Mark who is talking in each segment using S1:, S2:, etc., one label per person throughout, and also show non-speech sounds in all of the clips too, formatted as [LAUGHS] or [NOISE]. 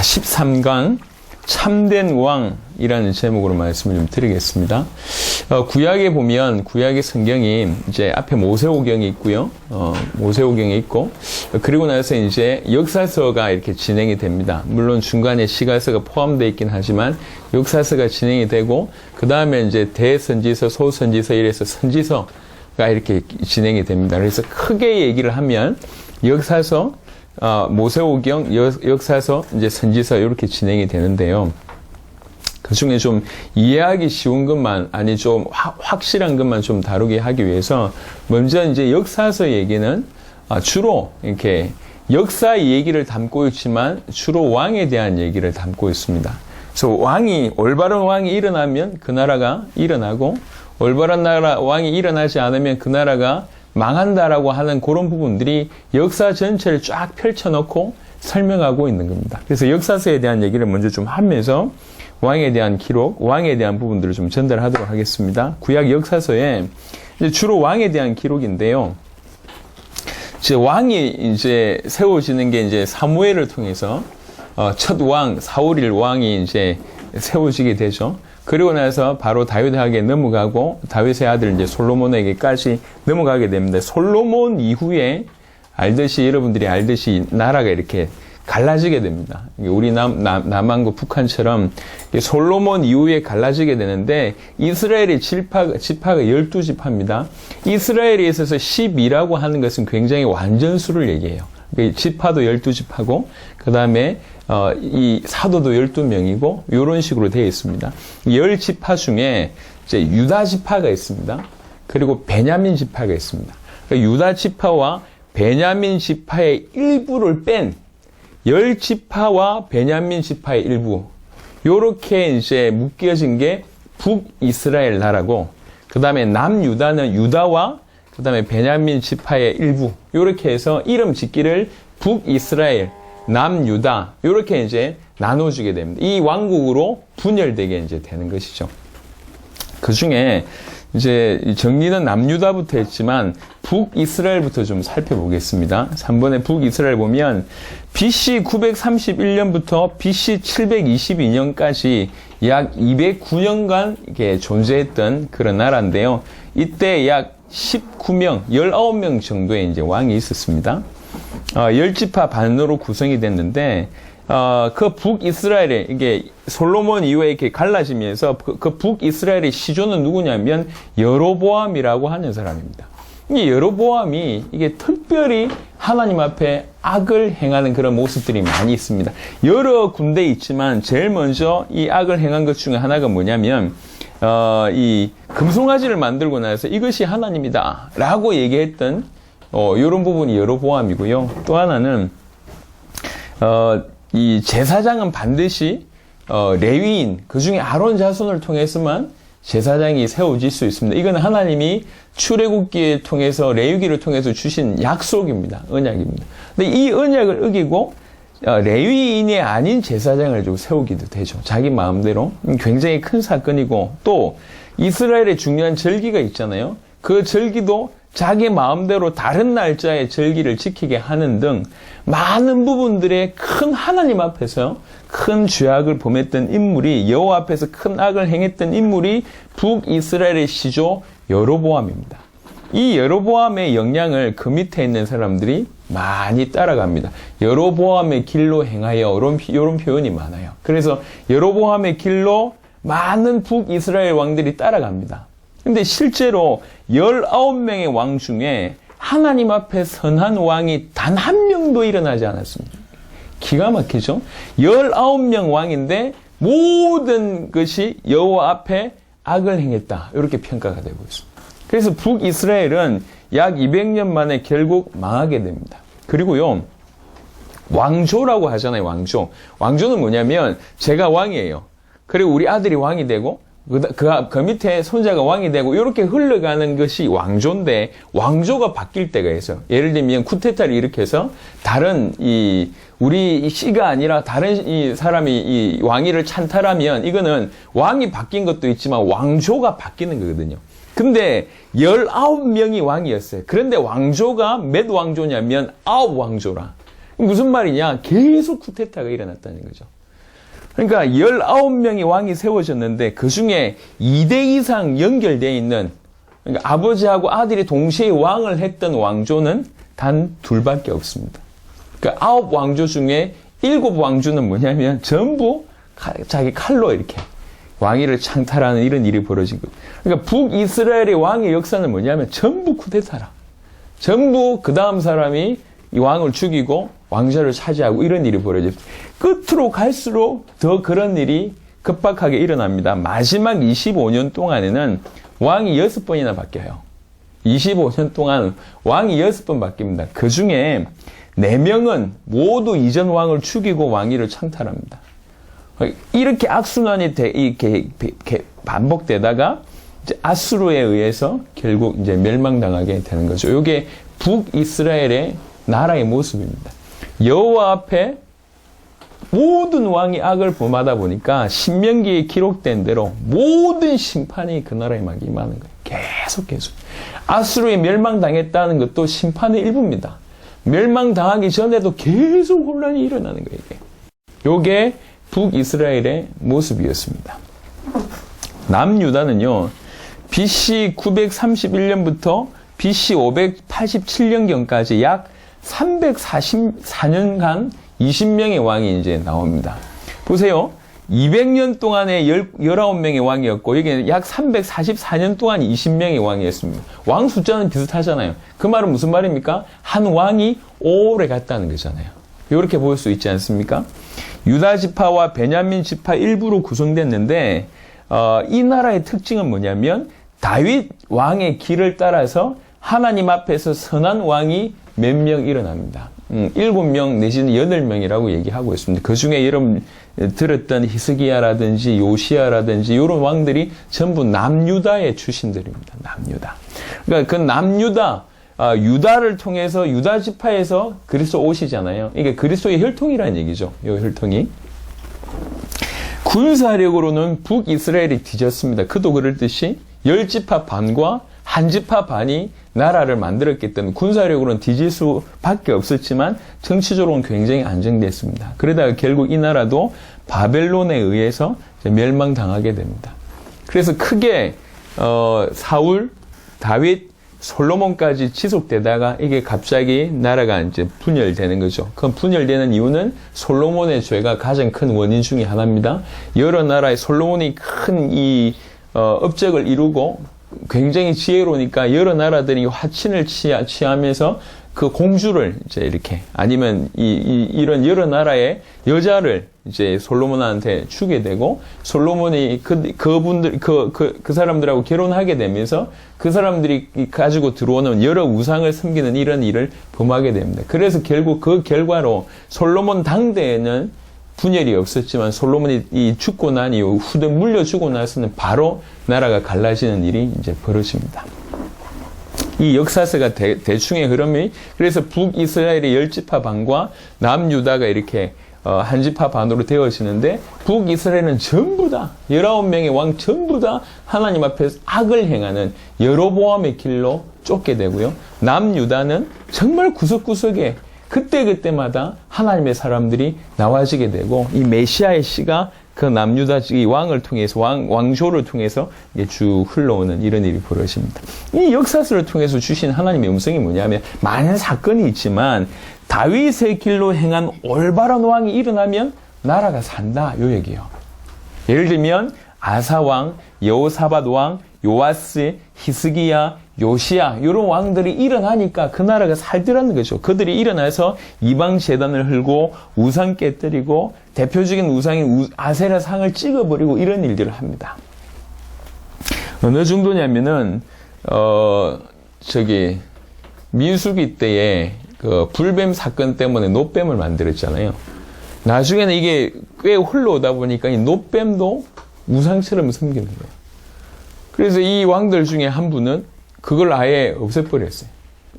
S1: 1 3강 참된 왕이라는 제목으로 말씀을 좀 드리겠습니다. 어, 구약에 보면 구약의 성경이 이제 앞에 모세오경이 있고요. 어, 모세오경이 있고 그리고 나서 이제 역사서가 이렇게 진행이 됩니다. 물론 중간에 시가서가 포함되어 있긴 하지만 역사서가 진행이 되고 그 다음에 이제 대선지서, 소선지서 이래서 선지서가 이렇게 진행이 됩니다. 그래서 크게 얘기를 하면 역사서, 아, 모세오경 역사서 이제 선지서 이렇게 진행이 되는데요. 그 중에 좀 이해하기 쉬운 것만 아니 좀 화, 확실한 것만 좀 다루게 하기 위해서 먼저 이제 역사서 얘기는 아, 주로 이렇게 역사 얘기를 담고 있지만 주로 왕에 대한 얘기를 담고 있습니다. 그래서 왕이 올바른 왕이 일어나면 그 나라가 일어나고 올바른 나라 왕이 일어나지 않으면 그 나라가 망한다라고 하는 그런 부분들이 역사 전체를 쫙 펼쳐놓고 설명하고 있는 겁니다. 그래서 역사서에 대한 얘기를 먼저 좀 하면서 왕에 대한 기록, 왕에 대한 부분들을 좀 전달하도록 하겠습니다. 구약 역사서에 주로 왕에 대한 기록인데요. 이제 왕이 이제 세워지는 게 이제 사무엘을 통해서 어, 첫왕 사울일 왕이 이제 세워지게 되죠. 그리고 나서 바로 다윗에게 넘어가고 다윗의 아들 이제 솔로몬에게까지 넘어가게 됩니다. 솔로몬 이후에 알듯이 여러분들이 알듯이 나라가 이렇게 갈라지게 됩니다. 우리 남, 남, 남한국 북한처럼 솔로몬 이후에 갈라지게 되는데 이스라엘의 지파, 지파가 12지파입니다. 이스라엘에 있어서 10이라고 하는 것은 굉장히 완전수를 얘기해요. 그 지파도 12지파고 그 다음에 어, 이 사도도 12명이고 이런 식으로 되어 있습니다. 열 지파 중에 이제 유다 지파가 있습니다. 그리고 베냐민 지파가 있습니다. 그러니까 유다 지파와 베냐민 지파의 일부를 뺀 열 지파와 베냐민 지파의 일부 요렇게 이제 묶여진 게 북이스라엘 나라고 그 다음에 남유다는 유다와 그 다음에 베냐민 지파의 일부 요렇게 해서 이름 짓기를 북이스라엘 남유다 이렇게 이제 나눠지게 됩니다. 이 왕국으로 분열되게 이제 되는 것이죠. 그 중에 이제 정리는 남유다부터 했지만 북이스라엘부터 좀 살펴보겠습니다. 3번에 북이스라엘 보면 BC 931년부터 BC 722년까지 약 209년간 이렇게 존재했던 그런 나라인데요. 이때 약 19명, 19명 정도의 이제 왕이 있었습니다. 어, 열지파 반으로 구성이 됐는데 어, 그 북이스라엘에 이게 솔로몬 이후에 이렇게 갈라지면서 그, 그 북이스라엘의 시조는 누구냐면 여로보암이라고 하는 사람입니다. 이 여로보암이 이게 특별히 하나님 앞에 악을 행하는 그런 모습들이 많이 있습니다. 여러 군데 있지만 제일 먼저 이 악을 행한 것 중에 하나가 뭐냐면 어, 이 금송아지를 만들고 나서 이것이 하나님이다라고 얘기했던 어, 이런 부분이 여러보암이고요또 하나는 어, 이 제사장은 반드시 어, 레위인 그 중에 아론 자손을 통해서만 제사장이 세워질 수 있습니다. 이건 하나님이 출애굽기를 통해서 레위기를 통해서 주신 약속입니다. 언약입니다. 근데 이 언약을 어기고 어, 레위인이 아닌 제사장을 좀 세우기도 되죠. 자기 마음대로 음, 굉장히 큰 사건이고 또 이스라엘의 중요한 절기가 있잖아요. 그 절기도 자기 마음대로 다른 날짜에 절기를 지키게 하는 등 많은 부분들의 큰 하나님 앞에서 큰 죄악을 범했던 인물이 여호와 앞에서 큰 악을 행했던 인물이 북이스라엘의 시조 여로보암입니다. 이 여로보암의 영향을 그 밑에 있는 사람들이 많이 따라갑니다. 여로보암의 길로 행하여 이런, 이런 표현이 많아요. 그래서 여로보암의 길로 많은 북이스라엘 왕들이 따라갑니다. 근데 실제로 19명의 왕 중에 하나님 앞에 선한 왕이 단 한 명도 일어나지 않았습니다. 기가 막히죠? 19명 왕인데 모든 것이 여호와 앞에 악을 행했다. 이렇게 평가가 되고 있습니다. 그래서 북이스라엘은 약 200년 만에 결국 망하게 됩니다. 그리고요. 왕조라고 하잖아요. 왕조. 왕조는 뭐냐면 제가 왕이에요. 그리고 우리 아들이 왕이 되고 그, 그, 그 밑에 손자가 왕이 되고 이렇게 흘러가는 것이 왕조인데 왕조가 바뀔 때가 있어요. 예를 들면 쿠테타를 일으켜서 다른 이 우리 씨가 아니라 다른 이 사람이 이 왕위를 찬탈하면 이거는 왕이 바뀐 것도 있지만 왕조가 바뀌는 거거든요. 근데 19명이 왕이었어요. 그런데 왕조가 몇 왕조냐면 9왕조라. 무슨 말이냐? 계속 쿠테타가 일어났다는 거죠. 그러니까 19명의 왕이 세워졌는데 그 중에 2대 이상 연결되어 있는 그러니까 아버지하고 아들이 동시에 왕을 했던 왕조는 단 둘밖에 없습니다. 그 아홉 왕조 중에 일곱 왕조는 뭐냐면 전부 자기 칼로 이렇게 왕위를 창탈하는 이런 일이 벌어지고 그러니까 북이스라엘의 왕의 역사는 뭐냐면 전부 쿠데타라 전부 그 다음 사람이 이 왕을 죽이고 왕좌를 차지하고 이런 일이 벌어집니다. 끝으로 갈수록 더 그런 일이 급박하게 일어납니다. 마지막 25년 동안에는 왕이 6번이나 바뀌어요. 25년 동안 왕이 6번 바뀝니다. 그 중에 4명은 모두 이전 왕을 죽이고 왕위를 창탈합니다. 이렇게 악순환이 되, 이렇게, 반복되다가 아수르에 의해서 결국 이제 멸망당하게 되는 거죠. 이게 북이스라엘의 나라의 모습입니다. 여호와 앞에 모든 왕이 악을 범하다 보니까 신명기에 기록된 대로 모든 심판이 그 나라에 막 임하는 거예요. 계속 계속. 아수르에 멸망당했다는 것도 심판의 일부입니다. 멸망당하기 전에도 계속 혼란이 일어나는 거예요. 이게. 요게 북이스라엘의 모습이었습니다. 남유다는요. BC 931년부터 BC 587년경까지 약 344년간 20명의 왕이 이제 나옵니다. 보세요. 200년 동안에 19명의 왕이었고 여기는 약 344년 동안 20명의 왕이었습니다. 왕 숫자는 비슷하잖아요. 그 말은 무슨 말입니까? 한 왕이 오래 갔다는 거잖아요. 이렇게 볼 수 있지 않습니까? 유다 지파와 베냐민 지파 일부로 구성됐는데 어, 이 나라의 특징은 뭐냐면 다윗 왕의 길을 따라서 하나님 앞에서 선한 왕이 몇명 일어납니다. 음, 7명 내지는 8명이라고 얘기하고 있습니다. 그 중에 여러분 들었던 히스기야라든지 요시야라든지 이런 왕들이 전부 남유다의 출신들입니다. 남유다. 그러니까 그 남유다 아, 유다를 통해서 유다 지파에서 그리스도 오시잖아요. 이게 그리스도의 혈통이라는 얘기죠. 이 혈통이. 군사력으로는 북이스라엘이 뒤졌습니다. 그도 그럴 듯이 열지파 반과 한지파 반이 나라를 만들었기 때문에 군사력으로는 뒤질 수밖에 없었지만 정치적으로는 굉장히 안정됐습니다. 그러다가 결국 이 나라도 바벨론에 의해서 멸망당하게 됩니다. 그래서 크게 어, 사울, 다윗, 솔로몬까지 지속되다가 이게 갑자기 나라가 이제 분열되는 거죠. 그 분열되는 이유는 솔로몬의 죄가 가장 큰 원인 중에 하나입니다. 여러 나라의 솔로몬이 큰이 어, 업적을 이루고 굉장히 지혜로우니까 여러 나라들이 화친을 취하, 취하면서 그 공주를 이제 이렇게 아니면 이, 이 이런 여러 나라의 여자를 이제 솔로몬한테 주게 되고 솔로몬이 그 그분들 그그 그, 그 사람들하고 결혼하게 되면서 그 사람들이 가지고 들어오는 여러 우상을 섬기는 이런 일을 범하게 됩니다. 그래서 결국 그 결과로 솔로몬 당대에는 분열이 없었지만 솔로몬이 죽고 난 이후 후대 물려주고 나서는 바로 나라가 갈라지는 일이 이제 벌어집니다. 이 역사서가 대, 충의 흐름이 그래서 북이스라엘의 열지파 반과 남유다가 이렇게 어, 한지파 반으로 되어지는데 북이스라엘은 전부 다 19명의 왕 전부 다 하나님 앞에서 악을 행하는 여로보암의 길로 쫓게 되고요. 남유다는 정말 구석구석에 그때그때마다 하나님의 사람들이 나와지게 되고 이 메시아의 씨가 그 남유다 이 왕을 통해서 왕, 왕조를 통해서 이게 쭉 흘러오는 이런 일이 벌어집니다. 이 역사서를 통해서 주신 하나님의 음성이 뭐냐면 많은 사건이 있지만 다윗의 길로 행한 올바른 왕이 일어나면 나라가 산다 요 얘기예요. 예를 들면 아사 왕, 여호사밧 왕, 요아스, 히스기야, 요시야 이런 왕들이 일어나니까 그 나라가 살더라는 거죠. 그들이 일어나서 이방 재단을 흘고 우상 깨뜨리고 대표적인 우상인 아세라 상을 찍어버리고 이런 일들을 합니다. 어느 정도냐면은 어 저기 민수기 때에 그 불뱀 사건 때문에 노뱀을 만들었잖아요. 나중에는 이게 꽤 흘러오다 보니까 이 노뱀도 우상처럼 섬기는 거예요. 그래서 이 왕들 중에 한 분은 그걸 아예 없애버렸어요.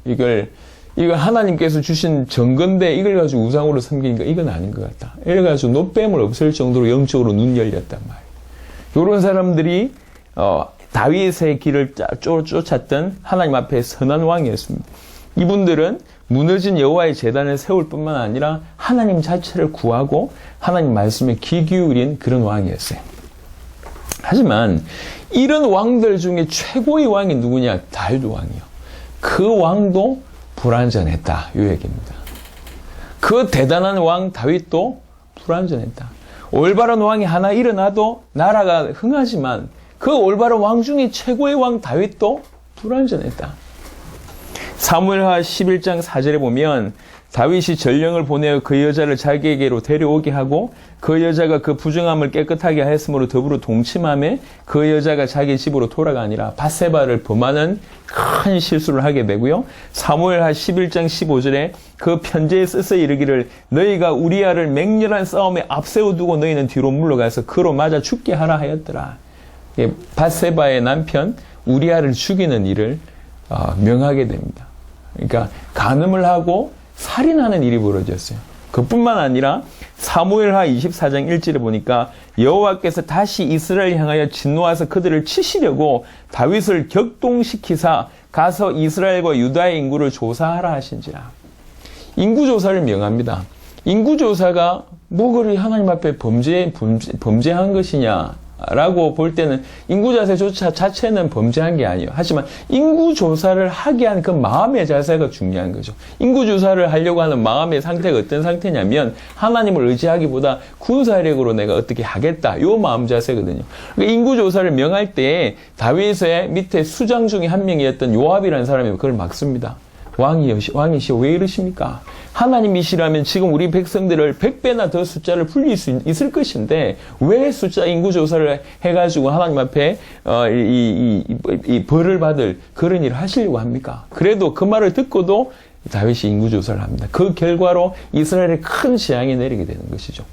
S1: 이걸 이거 하나님께서 주신 정건데 이걸 가지고 우상으로 섬기니까 이건 아닌 것 같다. 이래 가지고 노뱀을 없앨 정도로 영적으로 눈 열렸단 말이에요. 이런 사람들이 어, 다윗의 길을 쫓았던 하나님 앞에 선한 왕이었습니다. 이분들은 무너진 여호와의 재단을 세울 뿐만 아니라 하나님 자체를 구하고 하나님 말씀에 귀 기울인 그런 왕이었어요. 하지만 이런 왕들 중에 최고의 왕이 누구냐? 다윗 왕이요. 그 왕도 불완전했다. 요 얘기입니다. 그 대단한 왕 다윗도 불완전했다. 올바른 왕이 하나 일어나도 나라가 흥하지만 그 올바른 왕 중에 최고의 왕 다윗도 불완전했다. 사무엘하 11장 4절에 보면 다윗이 전령을 보내어 그 여자를 자기에게로 데려오게 하고 그 여자가 그 부정함을 깨끗하게 하였으므로 더불어 동침함에 그 여자가 자기 집으로 돌아가니라 바세바를 범하는 큰 실수를 하게 되고요. 사무엘하 11장 15절에 그 편지에 쓰서 이르기를 너희가 우리아를 맹렬한 싸움에 앞세워 두고 너희는 뒤로 물러가서 그로 맞아 죽게 하라 하였더라. 예, 바세바의 남편 우리아를 죽이는 일을 아, 명하게 됩니다. 그러니까 간음을 하고 살인하는 일이 벌어졌어요. 그뿐만 아니라 사무엘하 24장 1절에 보니까 여호와께서 다시 이스라엘 향하여 진노하서 그들을 치시려고 다윗을 격동시키사 가서 이스라엘과 유다의 인구를 조사하라 하신지라. 인구 조사를 명합니다. 인구 조사가 뭐 그리 하나님 앞에 범죄, 범죄한 것이냐 라고 볼 때는 인구자세조차 자체는 범죄한 게 아니에요. 하지만 인구조사를 하게 한 그 마음의 자세가 중요한 거죠. 인구조사를 하려고 하는 마음의 상태가 어떤 상태냐면 하나님을 의지하기보다 군사력으로 내가 어떻게 하겠다. 요 마음 자세거든요. 그러니까 인구조사를 명할 때 다윗의 밑에 수장 중에 한 명이었던 요압이라는 사람이 그걸 막습니다. 왕이여, 왕이시여, 왜 이러십니까? 하나님이시라면 지금 우리 백성들을 100배나 더 숫자를 풀릴 수 있을 것인데, 왜 숫자 인구 조사를 해가지고 하나님 앞에, 어, 이, 이, 이, 이 벌을 받을 그런 일을 하시려고 합니까? 그래도 그 말을 듣고도 다윗이 인구 조사를 합니다. 그 결과로 이스라엘에 큰 재앙이 내리게 되는 것이죠.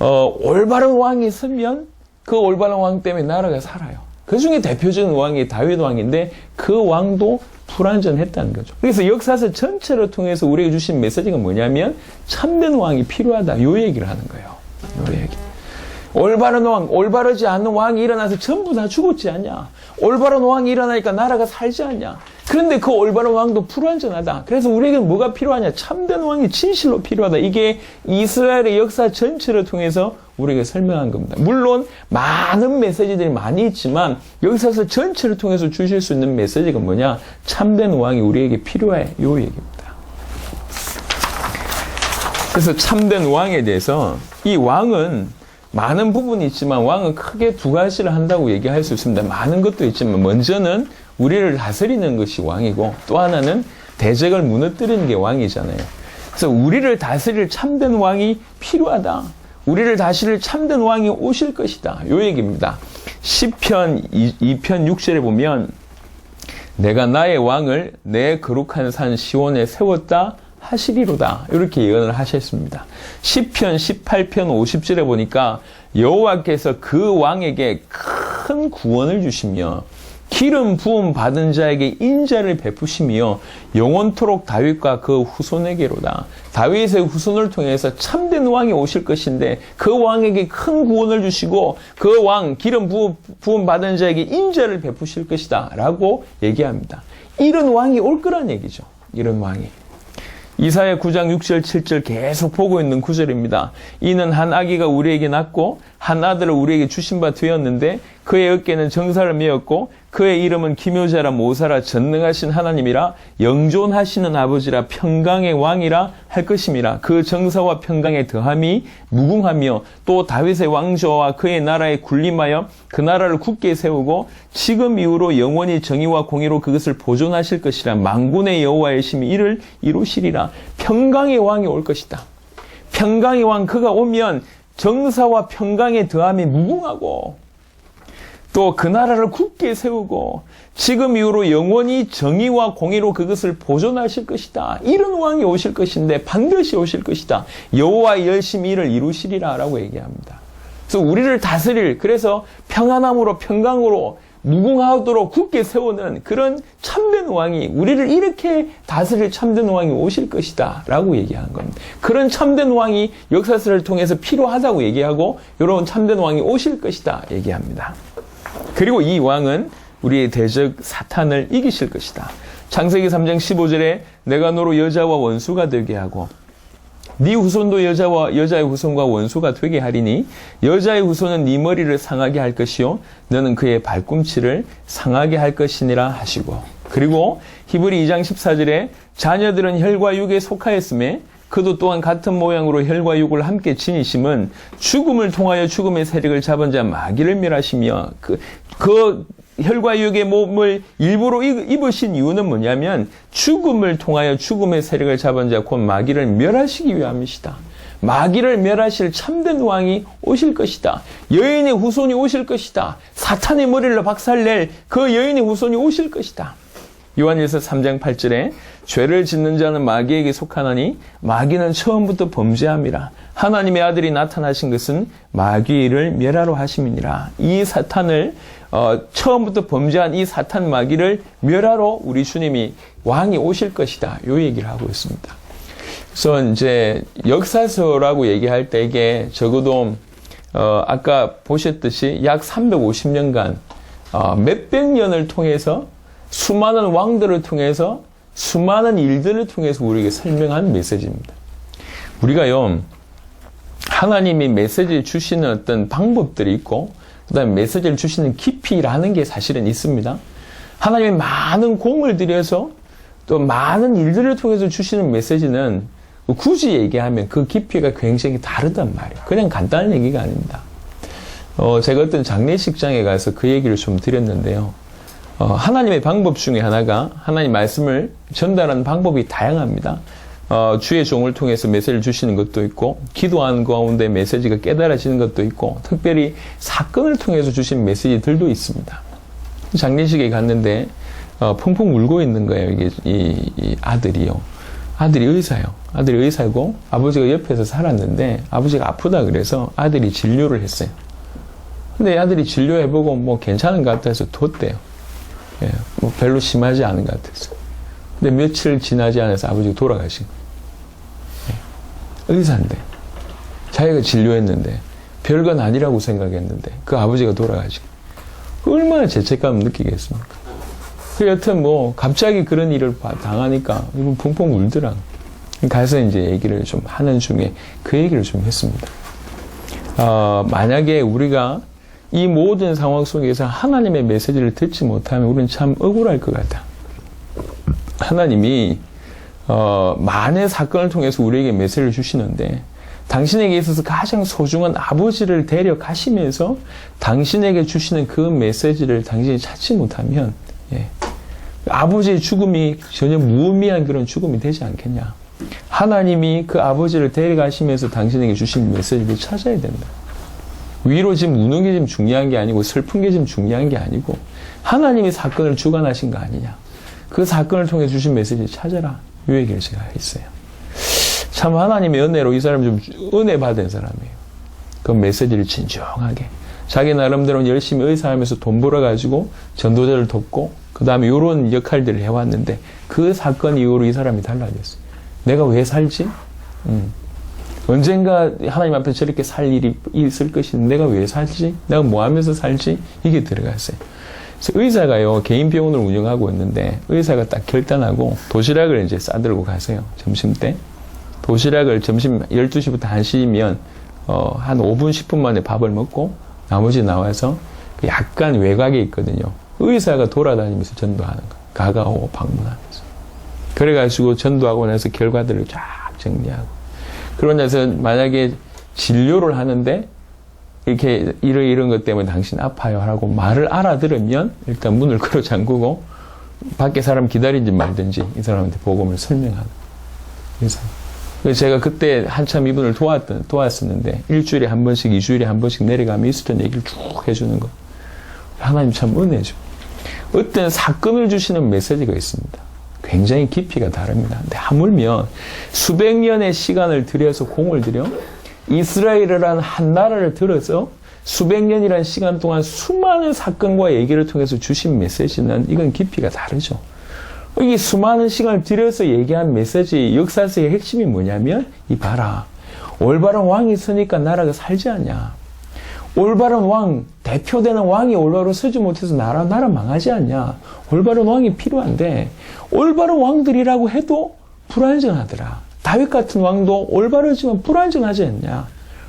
S1: 어, 올바른 왕이 있으면 그 올바른 왕 때문에 나라가 살아요. 그 중에 대표적인 왕이 다윗 왕인데 그 왕도 불완전했다는 거죠. 그래서 역사서 전체를 통해서 우리에게 주신 메시지가 뭐냐면 참된 왕이 필요하다. 요 얘기를 하는 거예요. 요 얘기. 올바른 왕, 올바르지 않은 왕이 일어나서 전부 다 죽었지 않냐? 올바른 왕이 일어나니까 나라가 살지 않냐? 그런데 그 올바른 왕도 불완전하다. 그래서 우리에게는 뭐가 필요하냐? 참된 왕이 진실로 필요하다. 이게 이스라엘의 역사 전체를 통해서 우리에게 설명한 겁니다. 물론 많은 메시지들이 많이 있지만 여기서 전체를 통해서 주실 수 있는 메시지가 뭐냐? 참된 왕이 우리에게 필요해. 요 얘기입니다. 그래서 참된 왕에 대해서 이 왕은 많은 부분이 있지만 왕은 크게 두 가지를 한다고 얘기할 수 있습니다. 많은 것도 있지만 먼저는 우리를 다스리는 것이 왕이고 또 하나는 대적을 무너뜨리는 게 왕이잖아요. 그래서 우리를 다스릴 참된 왕이 필요하다. 우리를 다스릴 참된 왕이 오실 것이다. 요 얘기입니다. 10편 2, 편 6절에 보면 내가 나의 왕을 내 거룩한 산 시온에 세웠다 하시리로다. 이렇게 예언을 하셨습니다. 10편, 18편, 50절에 보니까 여호와께서 그 왕에게 큰 구원을 주시며 기름 부음 받은 자에게 인자를 베푸시며 영원토록 다윗과 그 후손에게로다. 다윗의 후손을 통해서 참된 왕이 오실 것인데 그 왕에게 큰 구원을 주시고 그 왕 기름 부음 받은 자에게 인자를 베푸실 것이다. 라고 얘기합니다. 이런 왕이 올 거란 얘기죠. 이런 왕이. 이사야 9장 6절 7절 계속 보고 있는 구절입니다. 이는 한 아기가 우리에게 낳고 한 아들을 우리에게 주신 바 되었는데 그의 어깨는 정사를 메었고 그의 이름은 기묘자라 모사라 전능하신 하나님이라 영존하시는 아버지라 평강의 왕이라 할것입니라그 정사와 평강의 더함이 무궁하며 또 다윗의 왕조와 그의 나라에 군림하여 그 나라를 굳게 세우고 지금 이후로 영원히 정의와 공의로 그것을 보존하실 것이라 망군의 여호와의 심이 이를 이루시리라 평강의 왕이 올 것이다 평강의 왕 그가 오면 정사와 평강의 더함이 무궁하고 또 그 나라를 굳게 세우고 지금 이후로 영원히 정의와 공의로 그것을 보존하실 것이다. 이런 왕이 오실 것인데 반드시 오실 것이다. 여호와의 열심히 일을 이루시리라라고 얘기합니다. 그래서 우리를 다스릴 그래서 평안함으로 평강으로 무궁하도록 굳게 세우는 그런 참된 왕이 우리를 이렇게 다스릴 참된 왕이 오실 것이다 라고 얘기한 겁니다. 그런 참된 왕이 역사서를 통해서 필요하다고 얘기하고 이런 참된 왕이 오실 것이다 얘기합니다. 그리고 이 왕은 우리의 대적 사탄을 이기실 것이다. 창세기 3장 15절에 내가 너로 여자와 원수가 되게 하고 네 후손도 여자와 여자의 후손과 원수가 되게 하리니 여자의 후손은 네 머리를 상하게 할 것이요 너는 그의 발꿈치를 상하게 할 것이니라 하시고 그리고 히브리 2장 14절에 자녀들은 혈과 육에 속하였음에 그도 또한 같은 모양으로 혈과 육을 함께 지니심은 죽음을 통하여 죽음의 세력을 잡은 자 마귀를 멸하시며 그, 그 혈과육의 몸을 일부러 입으신 이유는 뭐냐면 죽음을 통하여 죽음의 세력을 잡은 자 곧 마귀를 멸하시기 위함이시다. 마귀를 멸하실 참된 왕이 오실 것이다. 여인의 후손이 오실 것이다. 사탄의 머리를 박살낼 그 여인의 후손이 오실 것이다. 요한일서 3장 8절에 죄를 짓는 자는 마귀에게 속하나니 마귀는 처음부터 범죄함이라 하나님의 아들이 나타나신 것은 마귀를 멸하러 하심이니라 이 사탄을 어, 처음부터 범죄한 이 사탄 마귀를 멸하러 우리 주님이 왕이 오실 것이다. 요 얘기를 하고 있습니다. 그래서 이제 역사서라고 얘기할 때 이게 적어도 어, 아까 보셨듯이 약 350년간 어, 몇백 년을 통해서 수많은 왕들을 통해서 수많은 일들을 통해서 우리에게 설명한 메시지입니다. 우리가요 하나님이 메시지를 주시는 어떤 방법들이 있고 그다음에 메시지를 주시는 깊이라는 게 사실은 있습니다. 하나님의 많은 공을 들여서 또 많은 일들을 통해서 주시는 메시지는 굳이 얘기하면 그 깊이가 굉장히 다르단 말이에요. 그냥 간단한 얘기가 아닙니다. 어, 제가 어떤 장례식장에 가서 그 얘기를 좀 드렸는데요. 어, 하나님의 방법 중에 하나가 하나님 말씀을 전달하는 방법이 다양합니다. 어, 주의 종을 통해서 메시지를 주시는 것도 있고 기도하는 가운데 메시지가 깨달아지는 것도 있고 특별히 사건을 통해서 주신 메시지들도 있습니다. 장례식에 갔는데 어, 펑펑 울고 있는 거예요. 이게 이, 이 아들이요. 아들이 의사요. 아들이 의사고 아버지가 옆에서 살았는데 아버지가 아프다 그래서 아들이 진료를 했어요. 근데 아들이 진료해보고 뭐 괜찮은 것 같아서 뒀대요. 예, 뭐 별로 심하지 않은 것 같아서. 근데 며칠 지나지 않아서 아버지가 돌아가신 거예요. 의사인데 자기가 진료했는데 별건 아니라고 생각했는데 그 아버지가 돌아가시고 얼마나 죄책감을 느끼겠습니까? 그 여튼 뭐 갑자기 그런 일을 당하니까 이분 펑펑 울더라. 가서 이제 얘기를 좀 하는 중에 그 얘기를 좀 했습니다. 어, 만약에 우리가 이 모든 상황 속에서 하나님의 메시지를 듣지 못하면 우리는 참 억울할 것 같아. 하나님이 어, 많은 사건을 통해서 우리에게 메시지를 주시는데 당신에게 있어서 그 가장 소중한 아버지를 데려가시면서 당신에게 주시는 그 메시지를 당신이 찾지 못하면 예, 아버지의 죽음이 전혀 무의미한 그런 죽음이 되지 않겠냐. 하나님이 그 아버지를 데려가시면서 당신에게 주신 메시지를 찾아야 된다. 위로 지금 우는 게 지금 중요한 게 아니고 슬픈 게 지금 중요한 게 아니고 하나님이 사건을 주관하신 거 아니냐. 그 사건을 통해 주신 메시지를 찾아라. 유의 결실가 있어요. 참 하나님의 은혜로 이 사람 좀 은혜 받은 사람이에요. 그 메시지를 진정하게 자기 나름대로 열심히 의사하면서 돈 벌어가지고 전도자를 돕고 그 다음에 이런 역할들을 해왔는데 그 사건 이후로 이 사람이 달라졌어요. 내가 왜 살지? 음. 언젠가 하나님 앞에 저렇게 살 일이 있을 것인데 내가 왜 살지? 내가 뭐 하면서 살지? 이게 들어갔어요. 의사가요 개인 병원을 운영하고 있는데 의사가 딱 결단하고 도시락을 이제 싸들고 가세요 점심 때 도시락을 점심 12시부터 1시면 어, 한 5분 10분 만에 밥을 먹고 나머지 나와서 그 약간 외곽에 있거든요 의사가 돌아다니면서 전도하는 거 가가오 방문하면서 그래가지고 전도하고 나서 결과들을 쫙 정리하고 그러고 나서 만약에 진료를 하는데 이렇게 이런 이런 것 때문에 당신 아파요 라고 말을 알아들으면 일단 문을 걸어 [LAUGHS] 잠그고 밖에 사람 기다리지 말든지 이 사람한테 복음을 설명하는 그래서 제가 그때 한참 이분을 도왔던, 도왔었는데 일주일에 한 번씩 이주일에 한 번씩 내려가면 있었던 얘기를 쭉 해주는 거 하나님 참 은혜죠 어떤 사건을 주시는 메시지가 있습니다 굉장히 깊이가 다릅니다 근데 하물며 수백 년의 시간을 들여서 공을 들여 이스라엘이란 한 나라를 들어서 수백 년이라는 시간 동안 수많은 사건과 얘기를 통해서 주신 메시지는 이건 깊이가 다르죠. 이 수많은 시간을 들여서 얘기한 메시지 역사서의 핵심이 뭐냐면 이 봐라 올바른 왕이 있으니까 나라가 살지 않냐. 올바른 왕, 대표되는 왕이 올바로 서지 못해서 나라, 나라 망하지 않냐. 올바른 왕이 필요한데, 올바른 왕들이라고 해도 불안정하더라. 다윗 같은 왕도 올바르지만 불안정하지 않냐?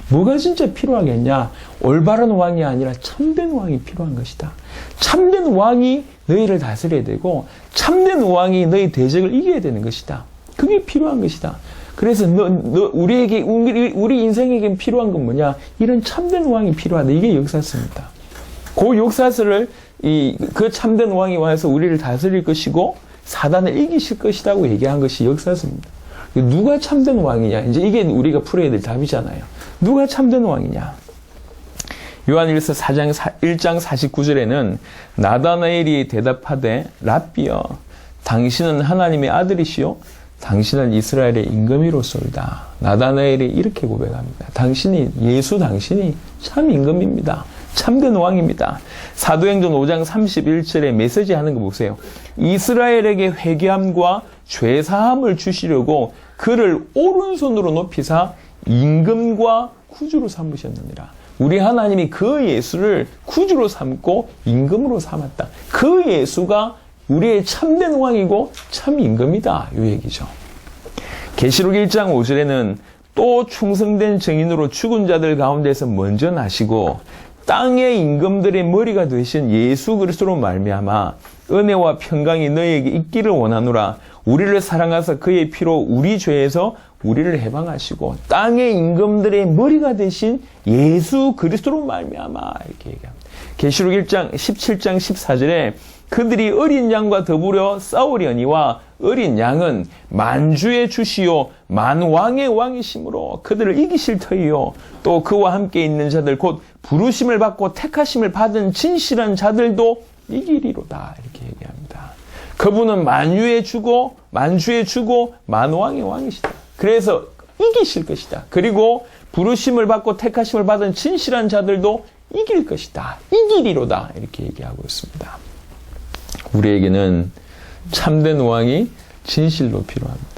S1: 뭐가 진짜 필요하겠냐? 올바른 왕이 아니라 참된 왕이 필요한 것이다. 참된 왕이 너희를 다스려야 되고 참된 왕이 너희 대적을 이겨야 되는 것이다. 그게 필요한 것이다. 그래서 너, 너 우리에게 우리, 우리 인생에겐 필요한 건 뭐냐? 이런 참된 왕이 필요하다. 이게 역사서입니다. 그 역사서를 이 그 참된 왕이 와서 우리를 다스릴 것이고 사단을 이기실 것이라고 얘기한 것이 역사서입니다. 누가 참된 왕이냐? 이제 이게 우리가 풀어야 될 답이잖아요. 누가 참된 왕이냐? 요한일서 4장 4, 1장 49절에는 나다나엘이 대답하되 랍비여 당신은 하나님의 아들이시요 당신은 이스라엘의 임금이로소이다. 나다나엘이 이렇게 고백합니다. 당신이 예수 당신이 참 임금입니다. 참된 왕입니다. 사도행전 5장 31절에 메시지 하는 거 보세요. 이스라엘에게 회개함과 죄사함을 주시려고 그를 오른손으로 높이사 임금과 구주로 삼으셨느니라. 우리 하나님이 그 예수를 구주로 삼고 임금으로 삼았다. 그 예수가 우리의 참된 왕이고 참 임금이다. 이 얘기죠. 계시록 1장 5절에는 또 충성된 증인으로 죽은 자들 가운데서 먼저 나시고 땅의 임금들의 머리가 되신 예수 그리스도로 말미암아 은혜와 평강이 너희에게 있기를 원하노라 우리를 사랑하사 그의 피로 우리 죄에서 우리를 해방하시고 땅의 임금들의 머리가 되신 예수 그리스도로 말미암아 이렇게 얘기합니다. 계시록 1장 17장 14절에 그들이 어린 양과 더불어 싸우려니와 어린 양은 만주의 주시요 만왕의 왕이심으로 그들을 이기실 터이요 또 그와 함께 있는 자들 곧 부르심을 받고 택하심을 받은 진실한 자들도 이기리로다 이렇게 얘기합니다. 그분은 만유의 주고 만주의 주고 만왕의 왕이시다. 그래서 이기실 것이다. 그리고 부르심을 받고 택하심을 받은 진실한 자들도 이길 것이다. 이기리로다. 이렇게 얘기하고 있습니다. 우리에게는 참된 왕이 진실로 필요합니다.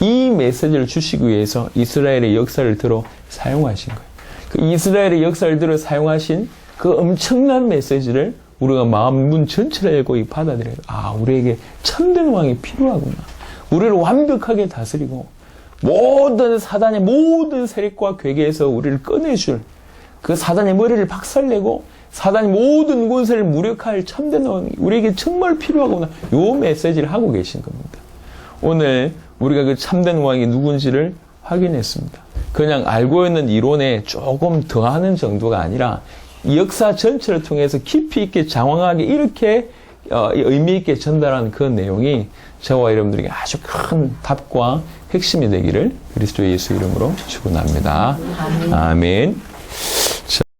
S1: 이 메시지를 주시기 위해서 이스라엘의 역사를 들어 사용하신 거예요. 그 이스라엘의 역사를 들어 사용하신 그 엄청난 메시지를 우리가 마음 문 전체를 열고 받아들여요. 아, 우리에게 천등왕이 필요하구나. 우리를 완벽하게 다스리고 모든 사단의 모든 세력과 괴계에서 우리를 꺼내줄 그 사단의 머리를 박살내고 사단의 모든 군세를 무력할 참된 왕이 우리에게 정말 필요하구나. 요 메시지를 하고 계신 겁니다. 오늘 우리가 그 참된 왕이 누군지를 확인했습니다. 그냥 알고 있는 이론에 조금 더하는 정도가 아니라 역사 전체를 통해서 깊이 있게 장황하게 이렇게 어, 의미 있게 전달하는 그 내용이 저와 여러분들에게 아주 큰 답과 핵심이 되기를 그리스도 예수 이름으로 축원합니다. 아멘. 아멘.